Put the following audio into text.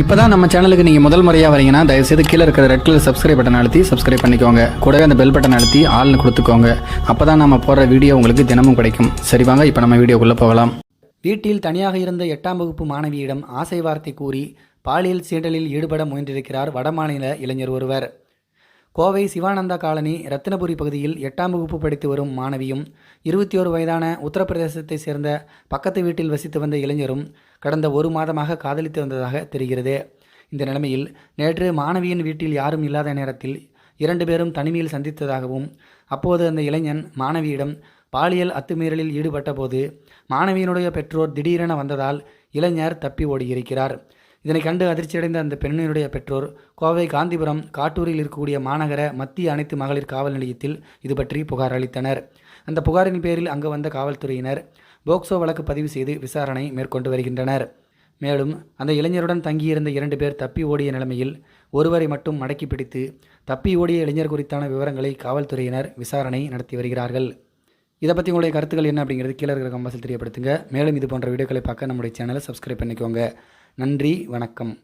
இப்போ தான் நம்ம சேனலுக்கு நீங்கள் முதல் முறையாக வரீங்கன்னா தயவுசெய்து கீழே இருக்கிற ரெட் கலர் சப்ஸ்கிரைப் பட்டன் அழுத்தி சப்ஸ்கிரைப் பண்ணிக்கோங்க. கூடவே அந்த பெல் பட்டன் அழுத்தி ஆள்னு கொடுத்துக்கோங்க. அப்போ தான் நம்ம போடுற வீடியோ உங்களுக்கு தினமும் கிடைக்கும். சரி வாங்க இப்போ நம்ம வீடியோக்குள்ளே போகலாம். வீட்டில் தனியாக இருந்த எட்டாம் வகுப்பு மாணவியிடம் ஆசை வார்த்தை கூறி பாலியல் சீண்டலில் ஈடுபட முயன்றிருக்கிறார் வடமாநில இளைஞர் ஒருவர். கோவை சிவானந்தா காலனி ரத்தினபுரி பகுதியில் எட்டாம் வகுப்பு படித்து வரும் மாணவியும் இருபத்தி ஒரு வயதான உத்தரப்பிரதேசத்தை சேர்ந்த பக்கத்து வீட்டில் வசித்து வந்த இளைஞரும் கடந்த ஒரு மாதமாக காதலித்து வந்ததாக தெரிகிறது. இந்த நிலைமையில் நேற்று மாணவியின் வீட்டில் யாரும் இல்லாத நேரத்தில் இரண்டு பேரும் தனிமையில் சந்தித்ததாகவும் அப்போது அந்த இளைஞன் மாணவியிடம் பாலியல் அத்துமீறலில் ஈடுபட்ட போது மாணவியினுடைய பெற்றோர் திடீரென வந்ததால் இளைஞர் தப்பி ஓடியிருக்கிறார். இதனை கண்டு அதிர்ச்சியடைந்த அந்த பெண்ணினுடைய பெற்றோர் கோவை காந்திபுரம் காட்டூரில் இருக்கக்கூடிய மாநகர மத்திய அனைத்து மகளிர் காவல் நிலையத்தில் இது பற்றி புகார் அளித்தனர். அந்த புகாரின் பேரில் அங்கு வந்த காவல்துறையினர் போக்சோ வழக்கு பதிவு செய்து விசாரணை மேற்கொண்டு வருகின்றனர். மேலும் அந்த இளைஞருடன் தங்கியிருந்த இரண்டு பேர் தப்பி ஓடிய நிலைமையில் ஒருவரை மட்டும் மடக்கி பிடித்து தப்பி ஓடிய இளைஞர் குறித்தான விவரங்களை காவல்துறையினர் விசாரணை நடத்தி வருகிறார்கள். இதை பற்றி உங்களுடைய கருத்துக்கள் என்ன அப்படிங்கிறது கீழே இருக்கிற கம்பாசில் தெரியப்படுத்துங்க. மேலும் இது போன்ற வீடியோக்களை பார்க்க நம்முடைய சேனலை சப்ஸ்கிரைப் பண்ணிக்கோங்க. நன்றி வணக்கம்.